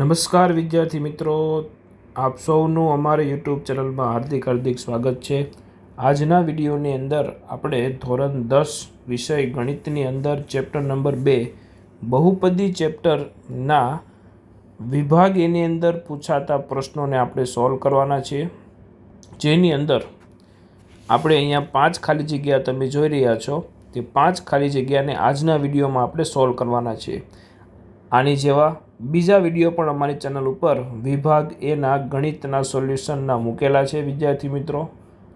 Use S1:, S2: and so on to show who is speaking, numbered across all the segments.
S1: નમસ્કાર વિદ્યાર્થી મિત્રો, આપ સૌનું અમારી યુટ્યુબ ચેનલમાં હાર્દિક હાર્દિક સ્વાગત છે. આજના વિડીયોની અંદર આપણે ધોરણ દસ વિષય ગણિતની અંદર ચેપ્ટર નંબર બે, બહુપદી ચેપ્ટરના વિભાગ એની અંદર પૂછાતા પ્રશ્નોને આપણે સોલ્વ કરવાના છીએ જેની અંદર આપણે અહીંયા પાંચ ખાલી જગ્યા તમે જોઈ રહ્યા છો, તે પાંચ ખાલી જગ્યાને આજના વિડીયોમાં આપણે સોલ્વ કરવાના છીએ આની જેવા બીજા વીડિયો પણ અમારી ચેનલ ઉપર વિભાગ એના ગણિતના સોલ્યુશનના મૂકેલા છે, વિદ્યાર્થી મિત્રો.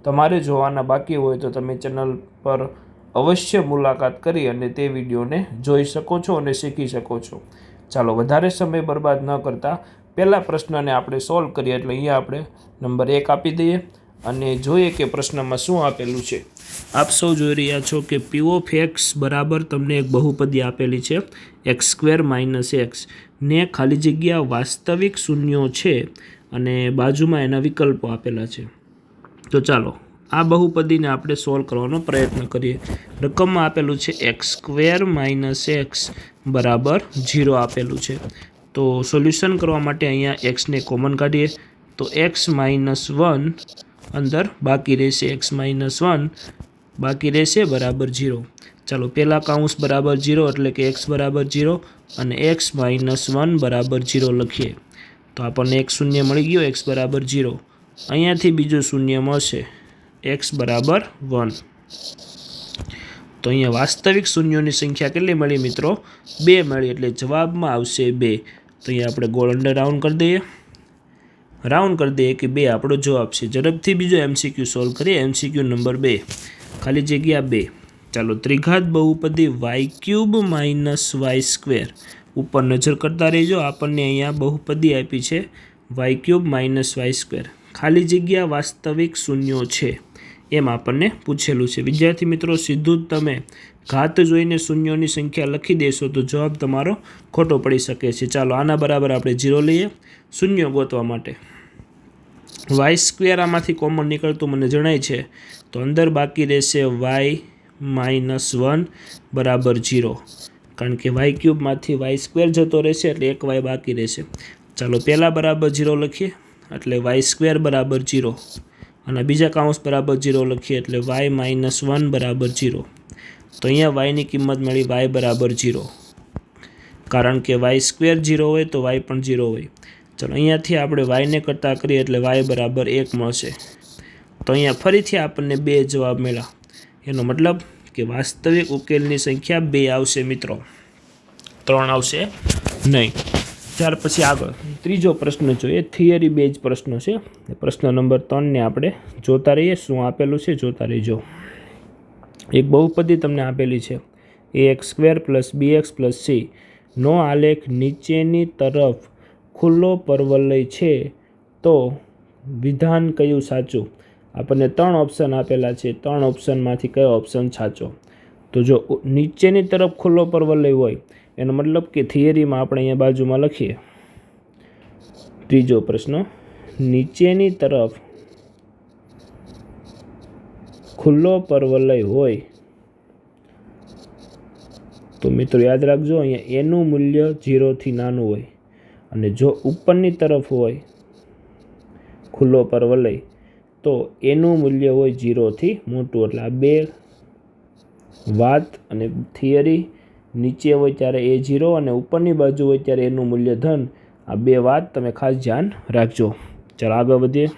S1: તમારે જોવાના બાકી હોય તો તમે ચેનલ પર અવશ્ય મુલાકાત કરી અને તે વિડીયોને જોઈ શકો છો અને શીખી શકો છો. ચાલો, વધારે સમય બરબાદ ન કરતા પહેલા પ્રશ્નને આપણે સોલ્વ કરીએ એટલે અહીંયા આપણે નંબર એક આપી દઈએ. અને જોઈએ કે પ્રશ્નમાં શું આપેલું છે. આપ સૌ જોઈ રહ્યા છો કે પીઓફ એક્સ બરાબર તમને એક બહુપદી આપેલી છે, એક્સ સ્ક્વેર માઇનસ એક્સ. ને ખાલી જગ્યા વાસ્તવિક શૂન્યો છે અને બાજુમાં એના વિકલ્પો આપેલા છે. તો ચાલો, આ બહુપદીને આપણે સોલ્વ કરવાનો પ્રયત્ન કરીએ. રકમમાં આપેલું છે એક્સ સ્ક્વેર માઇનસ એક્સ બરાબર જીરો આપેલું છે. તો સોલ્યુશન કરવા માટે અહીંયા એક્સને કોમન કાઢીએ. તો એક્સ માઇનસ વન અંદર બાકી રહેશે એક્સ માઇનસ વન બાકી રહેશે બરાબર જીરો ચાલો પહેલાં કાઉન્સ બરાબર જીરો એટલે કે એક્સ બરાબર ઝીરો અને એક્સ માઇનસ વન બરાબર જીરો લખીએ. તો આપણને એક શૂન્ય મળી ગયો એક્સ બરાબર ઝીરો અહીંયાથી બીજું શૂન્ય મળશે એક્સ બરાબર વન તો અહીંયા વાસ્તવિક શૂન્યોની સંખ્યા કેટલી મળી મિત્રો? બે મળી એટલે જવાબમાં આવશે બે. તો અહીંયા આપણે ગોળ અંડર રાઉન્ડ કરી દઈએ. રાઉન્ડ કરી દઈએ કે બે આપણો જવાબ છે. ઝડપથી બીજો એમસીક્યુ સોલ્વ કરીએ. એમસીક્યુ નંબર બે. ખાલી જગ્યા બે. ચાલો, ત્રિઘાત બહુપદી y cube minus y square ઉપર નજર કરતા રહેજો. આપણને અહીંયા બહુપદી આપી છે. Y cube minus y square ખાલી જગ્યા વાસ્તવિક શૂન્યો છે એમ આપણને પૂછેલું છે. વિદ્યાર્થી મિત્રો, સીધું જ તમે ઘાત જોઈને શૂન્યોની સંખ્યા લખી દેશો તો જવાબ તમારો ખોટો પડી શકે છે. ચાલો, આના બરાબર આપણે જીરો લઈએ. શૂન્યો ગોતવા માટે. વાય સ્ક્વેર આમાંથી કોમન નીકળતું મને જણાય છે. તો અંદર બાકી રહેશે વાય માઇનસ વન બરાબર જીરો કારણ કે વાય ક્યુબમાંથી વાય સ્ક્વેર જતો રહેશે એટલે એક વાય બાકી રહેશે. ચાલો, પહેલાં બરાબર જીરો લખીએ. એટલે વાય સ્ક્વેર બરાબર જીરો અને બીજા કાઉન્સ બરાબર જીરો લખીએ એટલે વાય માઇનસ વન બરાબર જીરો તો અહીંયા વાયની કિંમત મળી વાય બરાબર જીરો કારણ કે વાય સ્ક્વેર જીરો હોય તો વાય પણ જીરો હોય. ચલો અહીંયાથી આપણે વાયને કરતાં કરીએ એટલે વાય બરાબર એક મળશે. તો અહીંયા ફરીથી આપણને બે જવાબ મળ્યા. એનો મતલબ કે વાસ્તવિક ઉકેલની સંખ્યા બે આવશે મિત્રો. ત્રણ આવશે નહીં. ત્યાર પછી આગળ. ત્રીજો પ્રશ્ન જોઈએ થિયરી બેઝ પ્રશ્નો છે. પ્રશ્ન નંબર ત્રણને આપણે જોતા રહીએ, શું આપેલું છે જોતા રહીજો. એક બહુપદી તમને આપેલી છે. A x square plus b x plus c. નો આલેખ નીચેની તરફ ખુલ્લો પરવલય છે તો વિધાન કયું સાચું? આપણને ત્રણ ઓપ્શન આપેલા છે. ત્રણ ઓપ્શનમાંથી કયો ઓપ્શન સાચો? તો જો, નીચેની તરફ ખુલ્લો પરવલય હોય એનો મતલબ કે થિયરીમાં આપણે અહીંયા બાજુમાં લખીએ. ત્રીજો પ્રશ્ન, નીચેની તરફ ખુલ્લો પરવલય હોય તો મિત્રો યાદ રાખજો, અહીંયા એનું મૂલ્ય ઝીરોથી નાનું હોય અને જો ઉપરની તરફ હોય ખુલ્લો પરવલય, તો એનું મૂલ્ય હોય ઝીરોથી મોટું. એટલે આ બે વાત અને થિયરી નીચે હોય ત્યારે એ ઝીરો અને ઉપરની બાજુ હોય ત્યારે એનું મૂલ્ય ધન. આ બે વાત તમે ખાસ ધ્યાન રાખજો. ચાલો આગળ વધીએ.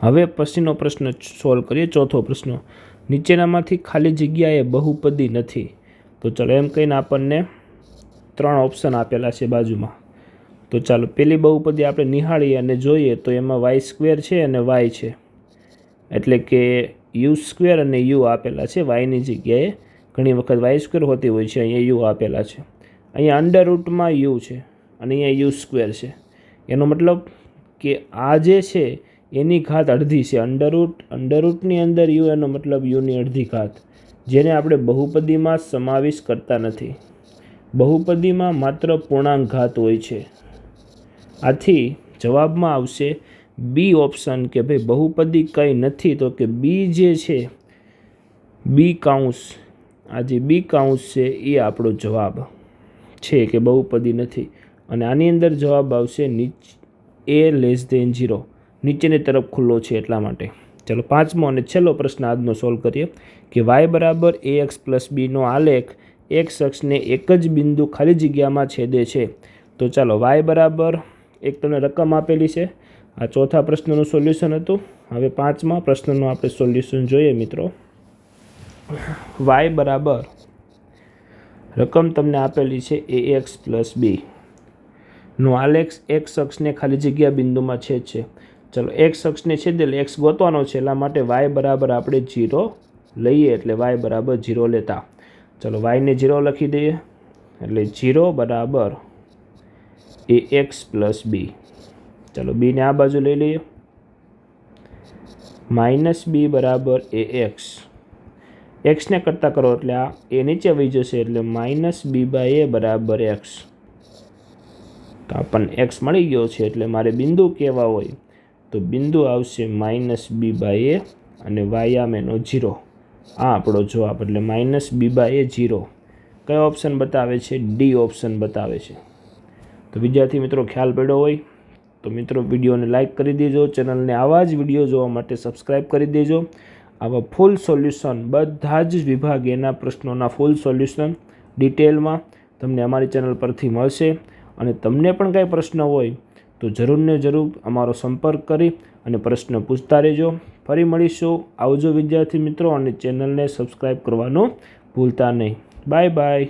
S1: હવે પછીનો પ્રશ્ન સોલ્વ કરીએ. ચોથો પ્રશ્ન, નીચેનામાંથી ખાલી જગ્યાએ બહુપદી નથી. તો ચાલો એમ કહીને આપણને ત્રણ ઓપ્શન આપેલા છે બાજુમાં. તો ચાલો પેલી બહુપદી આપણે નિહાળીએ અને જોઈએ તો એમાં વાય સ્ક્વેર છે અને વાય છે. એટલે કે યુ સ્ક્વેર અને યુ આપેલા છે. વાયની જગ્યાએ ઘણી વખત વાય સ્ક્વેર હોતી હોય છે. અહીંયા યુ આપેલા છે. અહીંયા અંડર રૂટમાં યુ છે અને અહીંયા યુ સ્ક્વેર છે. એનો મતલબ કે આ જે છે એની ઘાત અડધી છે. અંડરરૂટ અંડરરૂટની અંદર યુ એનો મતલબ યુની અડધી ઘાત. જેને આપણે બહુપદીમાં સમાવેશ કરતા નથી. બહુપદીમાં માત્ર પૂર્ણાંક ઘાત હોય છે. આથી જવાબમાં આવશે બી ઓપ્શન કે ભાઈ બહુપદી કંઈ નથી તો કે બી જે છે, બી કાઉન્સ. આ જે બી કાઉન્સ છે, એ આપણો જવાબ છે કે બહુપદી નથી. અને આની અંદર જવાબ આવશે નીચ, એ લેસ દેન ઝીરો. નીચેની તરફ ખુલ્લો છે એટલા માટે. ચલો પાંચમો અને છેલ્લો પ્રશ્ન આજનો સોલ્વ કરીએ કે વાય બરાબર એ એક્સ પ્લસ બીનો આલેખ એક શખ્સને એક જ બિંદુ ખાલી જગ્યામાં છેદે છે. તો ચાલો વાય બરાબર, એક તમને રકમ આપેલી છે. આ ચોથા પ્રશ્નનું સોલ્યુશન હતું. હવે પાંચમા પ્રશ્નનું આપણે સોલ્યુશન જોઈએ મિત્રો. વાય બરાબર. રકમ તમને આપેલી છે એ એક્સ પ્લસ બી નો આલેખ એક શખ્સને ખાલી જગ્યા બિંદુમાં છેદ છે. ચલો એક શખ્સને છેદેલ એક્સ ગોતવાનો છે, એટલા માટે વાય બરાબર આપણે જીરો લઈએ, એટલે વાય બરાબર જીરો લેતા. ચલો વાયને જીરો લખી દઈએ, એટલે જીરો બરાબર એ એક્સ પ્લસ બી ચલો બીને આ બાજુ લઈ લઈએ. માઇનસ બી બરાબર એ એક્સ એક્સને કરતાં કરો એટલે આ એ નીચે વહી જશે એટલે માઇનસ બી બાય એ બરાબર એક્સ તો આપણને એક્સ મળી ગયો છે એટલે મારે બિંદુ કહેવા હોય તો બિંદુ આવશે માઇનસ બી બાય એ અને વાયામ એનો જીરો આ આપણો જવાબ એટલે minus b by a zero કયો ઓપ્શન બતાવે છે? ડી ઓપ્શન બતાવે છે. તો વિદ્યાર્થી મિત્રો ખ્યાલ પડ્યો હોય તો મિત્રો, વિડીયોને લાઇક કરી દેજો, ચેનલને આવા જ વીડિયો જોવા માટે સબસ્ક્રાઈબ કરી દેજો. આવા ફૂલ સોલ્યુશન બધા જ વિભાગ એના પ્રશ્નોના ફૂલ સોલ્યુશન ડિટેલમાં તમને અમારી ચેનલ પરથી મળશે. અને તમને પણ કાંઈ પ્રશ્ન હોય તો જરૂર ને જરૂર અમારો સંપર્ક કરી અને પ્રશ્ન પૂછતા રહેજો. ફરી મળીશું. આવજો વિદ્યાર્થી મિત્રો, અને ચેનલને સબસ્ક્રાઈબ કરવાનું ભૂલતા નહીં. Bye bye